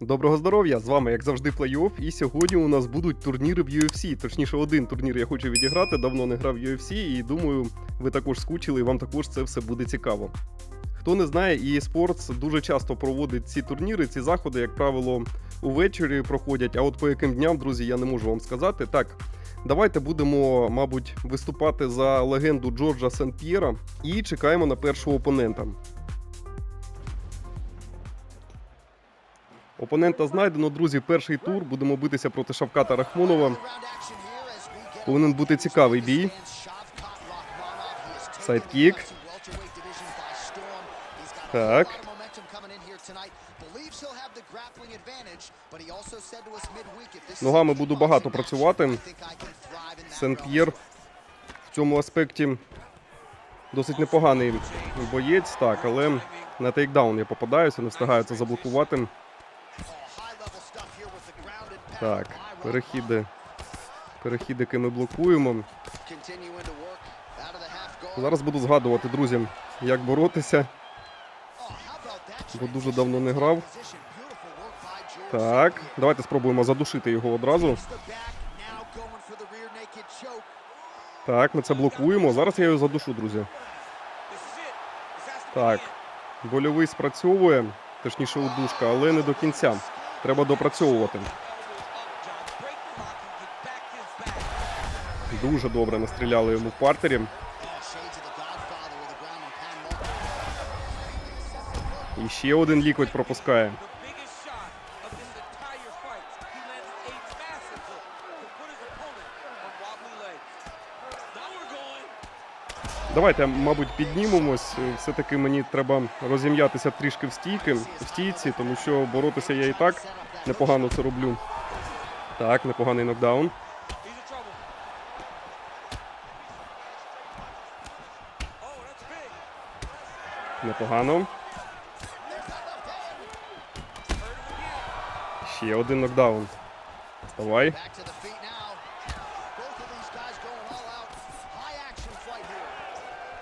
Доброго здоров'я! З вами, як завжди, плей-офф. І сьогодні у нас будуть турніри в UFC. Точніше, один турнір я хочу відіграти. Давно не грав в UFC, і думаю, ви також скучили, і вам також це все буде цікаво. Хто не знає, EA Sports дуже часто проводить ці турніри, ці заходи, як правило, увечері проходять. А от по яким дням, друзі, я не можу вам сказати. Так, давайте будемо, мабуть, виступати за легенду Джорджа Сен-П'єра і чекаємо на першого опонента. Опонента знайдено, друзі, перший тур. Будемо битися проти Шавката Рахмонова. Повинен бути цікавий бій. Сайдкік. Так. Ногами буду багато працювати. Сен-П'єр в цьому аспекті досить непоганий боєць, так, але на тейкдаун я попадаюся, не встигаю це заблокувати. Так, перехіди. Перехідики ми блокуємо. Зараз буду згадувати, друзі, як боротися, бо дуже давно не грав. Так, давайте спробуємо задушити його одразу. Так, ми це блокуємо. Зараз я його задушу, друзі. Так, больовий спрацьовує, точніше удушка, але не до кінця. Треба допрацьовувати. Дуже добре настріляли йому в партері. І ще один лікоть пропускає. Давайте, мабуть, піднімемось. Все-таки мені треба розім'ятися трішки в стійки, в стійці, тому що боротися я і так непогано це роблю. Так, непоганий нокдаун. Непогано. Ще один нокдаун. Давай.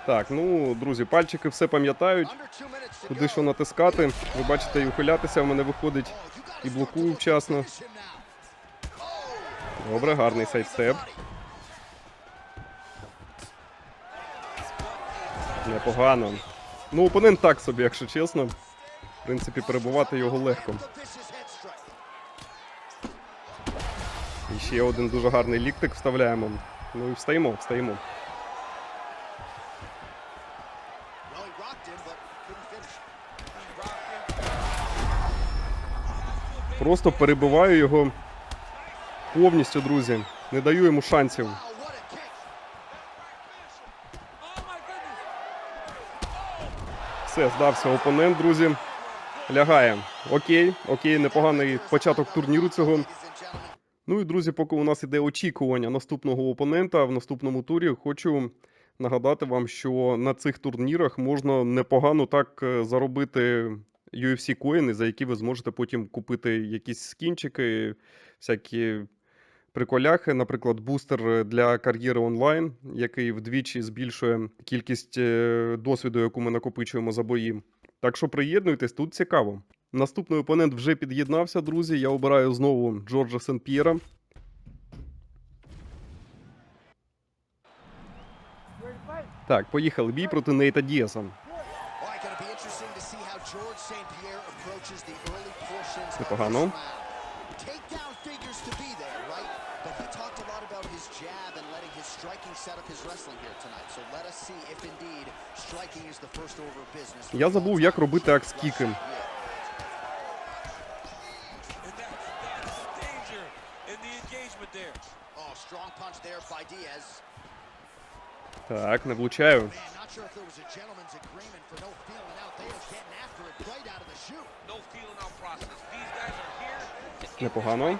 Так, ну, друзі, пальчики все пам'ятають. Куди що натискати. Ви бачите, і ухилятися в мене виходить. І блокую вчасно. Добре, гарний сайдстеп. Непогано. Ну, опонент так собі, якщо чесно. В принципі, перебувати його легко. І ще один дуже гарний ліктик вставляємо. Ну і встаємо, встаємо. Просто перебиваю його повністю, друзі. Не даю йому шансів. Все, здався опонент, друзі. Лягає. Окей, окей, непоганий початок турніру цього. Ну і друзі, поки у нас іде очікування наступного опонента в наступному турі, хочу нагадати вам, що на цих турнірах можна непогано так е, заробити UFC коїни, за які ви зможете потім купити якісь скінчики, всякі приколяхи, наприклад, бустер для кар'єри онлайн, який вдвічі збільшує кількість е, досвіду, яку ми накопичуємо за бої. Так що приєднуйтесь, тут цікаво. Наступний опонент вже під'єднався, друзі. Я обираю знову Джорджа Сен-П'єра. Так, поїхали. Бій проти Нейта Діаса. Непогано. Я забув, як робити акскіки. Так, не влучаю. Непогано.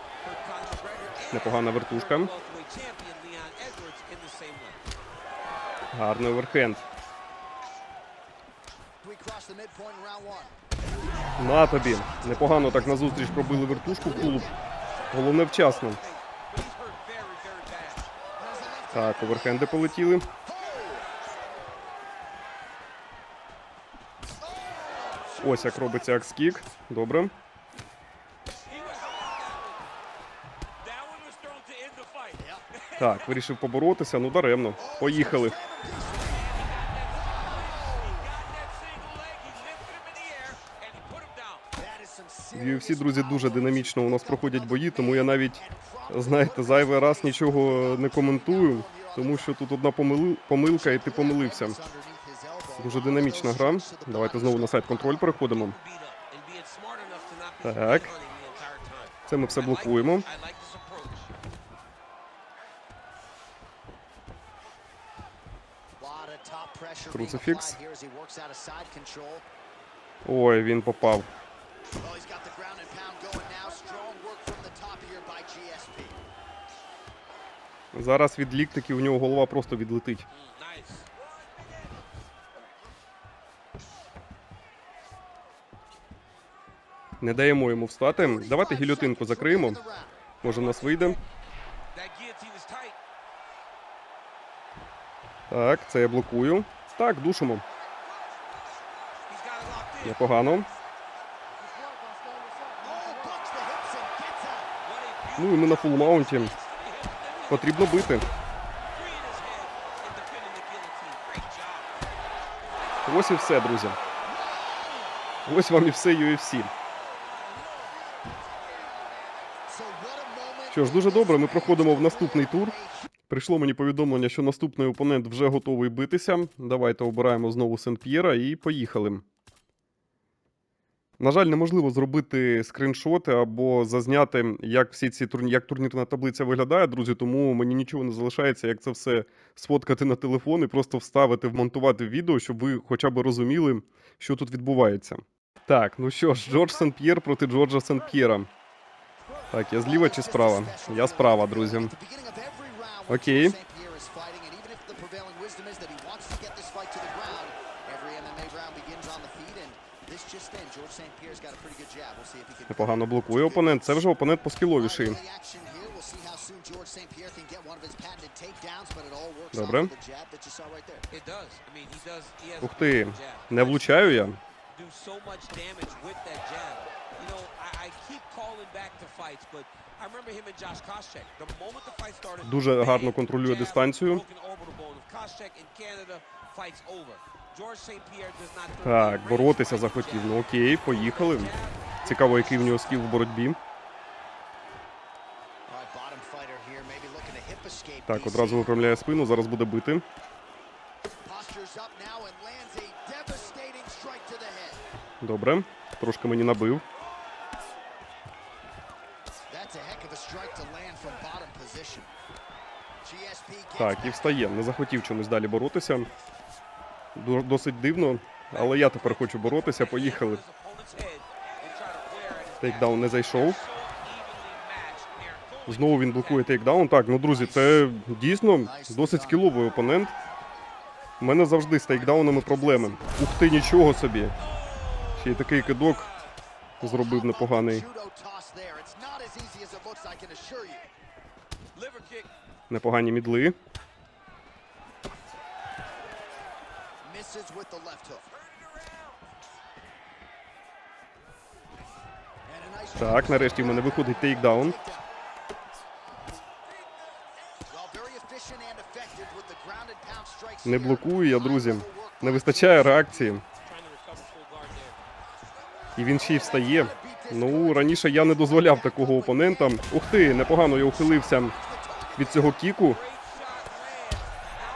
Непогана вертушка. Гарний оверхенд. На тобі. Непогано так назустріч пробили вертушку в тулуб. Головне вчасно. Так, оверхенди полетіли. Ось як робиться акскік. Добре. Так, вирішив поборотися, ну даремно. Поїхали. В UFC, друзі, дуже динамічно у нас проходять бої, тому я навіть, знаєте, зайвий раз нічого не коментую, тому що тут одна помили- помилка, і ти помилився. Дуже динамічна гра. Давайте знову на сайт контроль переходимо. Так. Це ми все блокуємо. Top here by GSP. Зараз від ліктиків у нього голова просто відлетить. Не даємо йому встати. Давайте гільотинку закриємо. Може, в нас вийде. Так, це я блокую. Так, душимо. Непогано. Oh, Ну і ми на фулмаунті. Потрібно бити. Ось і все, друзі. Ось вам і все UFC. Що ж, дуже добре, ми проходимо в наступний тур. Прийшло мені повідомлення, що наступний опонент вже готовий битися. Давайте обираємо знову Сен-П'єра і поїхали. На жаль, неможливо зробити скріншоти або зазняти, як всі ці турні... як турнірна таблиця виглядає, друзі. Тому мені нічого не залишається, як це все сфоткати на телефон і просто вставити, вмонтувати в відео, щоб ви хоча б розуміли, що тут відбувається. Так, ну що ж, Джордж Сен-П'єр проти Джорджа Сен-П'єра. Так, я зліва чи справа? Я справа, друзі. Окей. Непогано блокує опонент. Це вже опонент поскіловіший. Добре. Ух ти, не влучаю я. do so much damage with that jab. You know, I, I keep calling back to fights, but Дуже гарно контролює дистанцію. Так, боротися захотів. Ну окей, поїхали. Цікаво, який в нього скіл в боротьбі. Так, одразу виправляє спину, зараз буде бити. Добре. Трошки мені набив. Так, і встає. Не захотів чомусь далі боротися. Досить дивно, але я тепер хочу боротися. Поїхали. Тейкдаун не зайшов. Знову він блокує тейкдаун. Так, ну друзі, це дійсно досить скіловий опонент. У мене завжди з тейкдаунами проблеми. Ух ти, нічого собі. Ще й такий кидок зробив непоганий. Liver kick. Непогані мідли. Так, нарешті в мене виходить тейкдаун. Не блокую я, друзі. Не вистачає реакції. І він ще й встає. Ну, раніше я не дозволяв такого опонента. Ух ти, непогано я ухилився від цього кіку.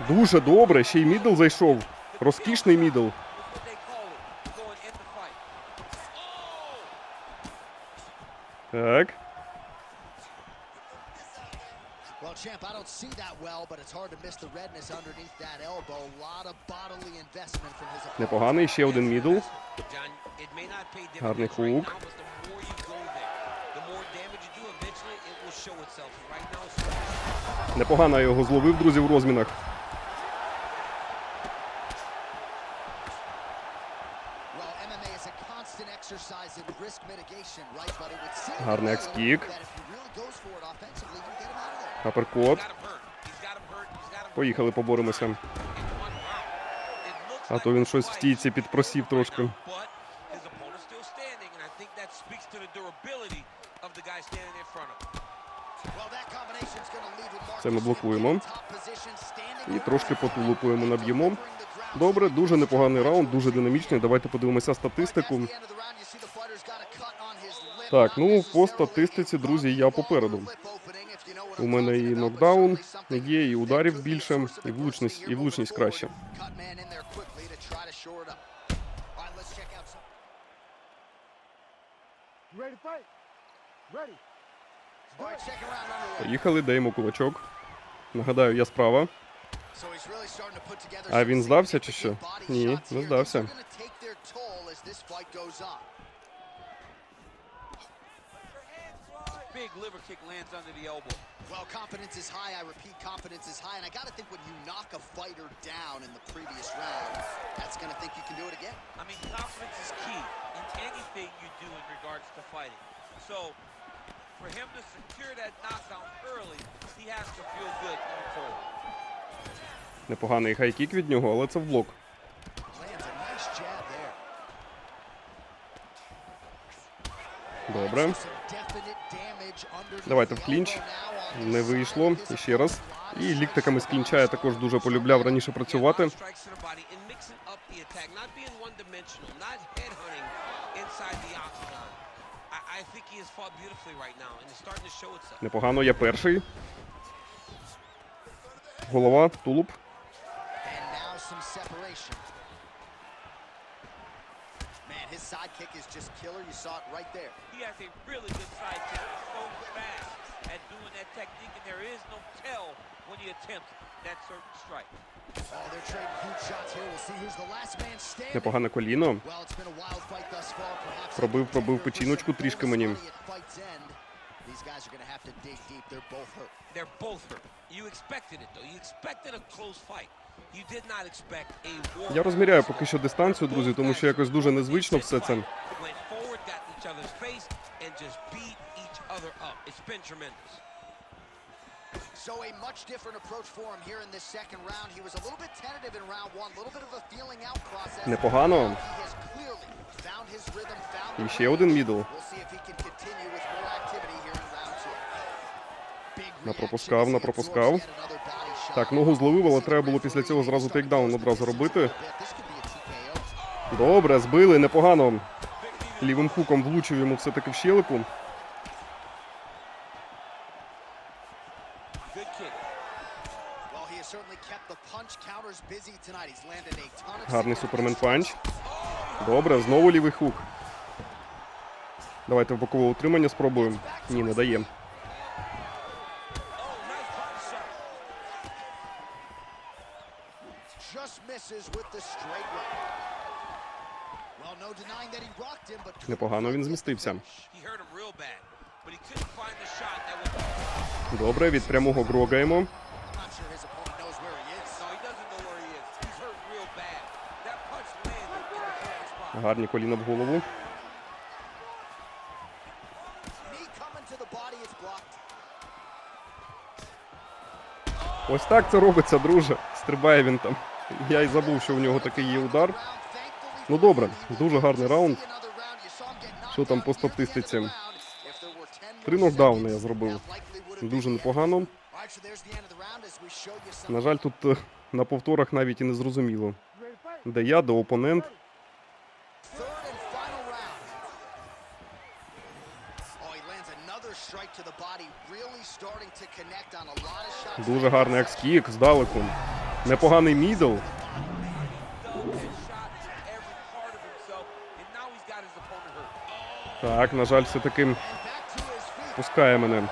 Дуже добре, ще й мідл зайшов. Розкішний мідл. Так. Well, champ, I don't see that well, but it's hard to miss the redness underneath that elbow. A lot of bodily investment from his opponent. Непоганий, ще один мідл. Гарний хук. Непогано я його зловив, друзі, в розмінах. Guy standing in front of him. Well, that combination's gonna leave with Marcus Це ми блокуємо. І трошки по тулупу наб'ємо. Добре, дуже непоганий раунд, дуже динамічний. Давайте подивимося статистику. Так, ну по статистиці, друзі, я попереду. У мене і нокдаун є, і ударів більше, і влучність, і влучність краще. Поїхали, даємо кулачок. Нагадаю, я справа. А він здався чи що? Ні, не здався. Big liver kick lands under the elbow. Well, confidence is high. I repeat, confidence is high. And I got to think when you knock a fighter down in the previous round, that's going to think you can do it again. I mean, confidence is key in anything you do in regards to fighting. So, for him to secure that knockdown early, he has to feel good going forward. Непоганий хайкік від нього, але це в Добре. Давайте в клінч. Не вийшло. ще раз. І ліктиками з клінча я також дуже полюбляв раніше працювати. Непогано, я перший. Голова, тулуб. His sidekick is just killer. You saw it right there. He has a really good sidekick. He's so fast at doing that technique, and there is no tell when he attempts that certain strike. Oh, they're trading huge shots here. We'll see who's the last man standing. Непогане коліно. Well, it's been a wild fight thus far. Пробив, пробив печіночку трішки мені. These guys are gonna have to dig deep. They're both hurt. They're both hurt. You expected it, though. You expected a close fight. Я розміряю поки що дистанцію, друзі, тому що якось дуже незвично все це. So a much different approach for him here in this second round. He was a little bit tentative in round one, a little bit of a feeling out process. Непогано. He has clearly found his rhythm, found І ще один мідл. Напропускав, напропускав. Так, ногу зловив, але треба було після цього зразу тейкдаун одразу робити. Добре, збили, непогано. Лівим хуком влучив йому все-таки в of Гарний супермен панч. Добре, знову лівий хук. Давайте в бокове утримання спробуємо. Ні, не дає. That punch landed in the perfect spot. Гарні коліна в голову. Ось так це робиться, друже. Стрибає він там. Я й забув, що в нього такий є удар. Ну добре, дуже гарний раунд. Що там по статистиці? round. If there were 10 Три нокдауни я зробив. Дуже непогано. На жаль, тут е, на повторах навіть і не зрозуміло. Де я, де опонент. Oh. Дуже гарний екскік здалеку. Непоганий мідл. Так, на жаль, his feet. пускає мене.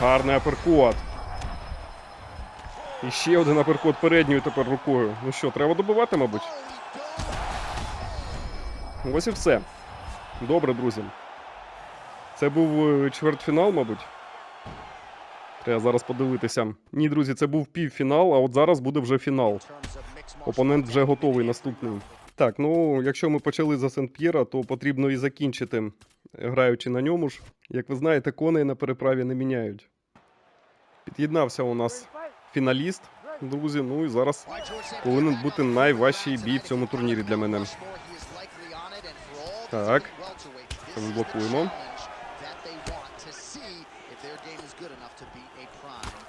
Гарний аперкот. І ще один аперкот передньою тепер рукою. Ну що, треба добивати, мабуть. Ось і все. Добре, друзі. Це був е, чвертьфінал, мабуть. Треба зараз подивитися. Ні, друзі, це був півфінал, а от зараз буде вже фінал. Опонент вже готовий наступний. Так, ну якщо ми почали за Сент-П'єра, то потрібно і закінчити, граючи на ньому ж. Як ви знаєте, коней на переправі не міняють. Під'єднався у нас фіналіст, друзі. Ну і зараз повинен бути найважчий бій в цьому турнірі для мене. Так. Це ми блокуємо.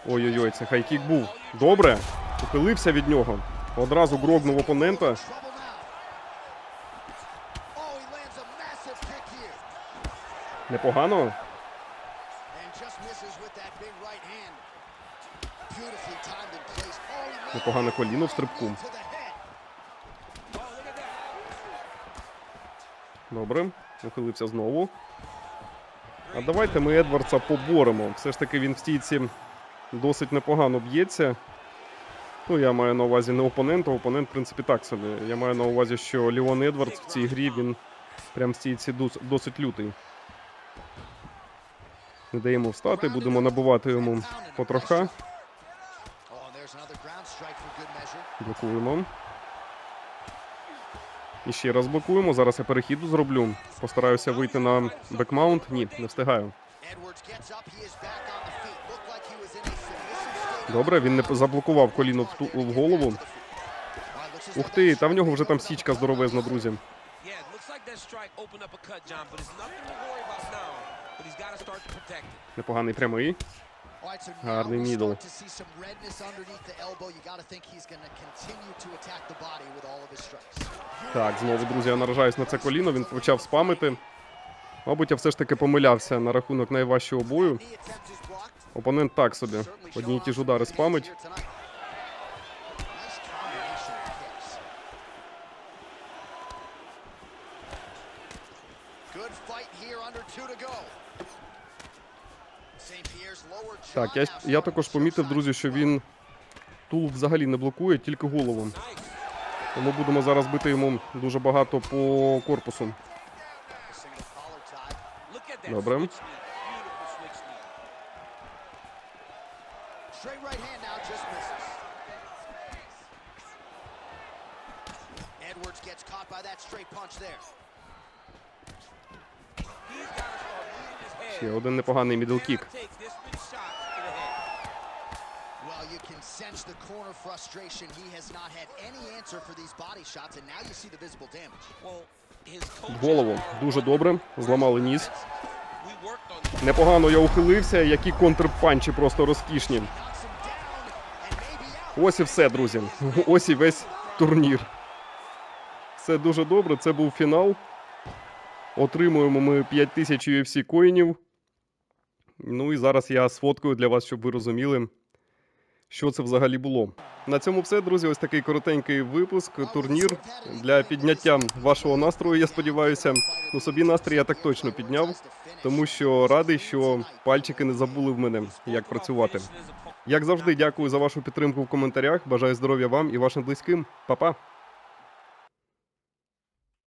Ой-ой-ой, це хайкік був. Добре. Ухилився від нього. Одразу грогнув опонента. Непогано. Непогане коліно в стрибку. Добре, ухилився знову. А давайте ми Едвардса поборемо. Все ж таки він в стійці досить непогано б'ється. Ну, я маю на увазі не опонента, опонент, в принципі, так собі. Я маю на увазі, що Леон Едвардс в цій грі він прям стійці досить лютий. Не даємо встати, будемо набивати йому потроха. Блокуємо. І ще раз блокуємо. Зараз я перехід зроблю. Постараюся вийти на бекмаунт. Ні, не встигаю. Добре, він не заблокував коліно в, ту, в голову. Ух ти, та в нього вже там січка здоровезна, друзі. Непоганий прямий. Гарний мідл. Так, знову, друзі, я наражаюсь на це коліно. Він почав спамити. Мабуть, я все ж таки помилявся на рахунок найважчого бою. Опонент так собі. Одні й ті ж удари спамить. Так, я, я також помітив, друзі, що він тул взагалі не блокує, тільки голову. Тому будемо зараз бити йому дуже багато по корпусу. Добре. Straight right hand now just misses. Edwards gets caught by that straight punch there. Ще один непоганий мідлкік. Well, you can sense the corner frustration. He has not had any answer for these body shots, and now you see the visible damage. Well, his голову. Дуже добре. Зламали ніс. Непогано я ухилився. Які контрпанчі просто розкішні. Knocks him down, and maybe out. Ось і все, друзі. Ось і весь турнір. Все дуже добре. Це був фінал. Отримуємо ми 5000 UFC коїнів. Ну і зараз я сфоткаю для вас, щоб ви розуміли, що це взагалі було. На цьому все, друзі. Ось такий коротенький випуск, турнір для підняття вашого настрою. Я сподіваюся. Ну собі настрій я так точно підняв, тому що радий, що пальчики не забули в мене, як працювати. Як завжди, дякую за вашу підтримку в коментарях. Бажаю здоров'я вам і вашим близьким. Па-па!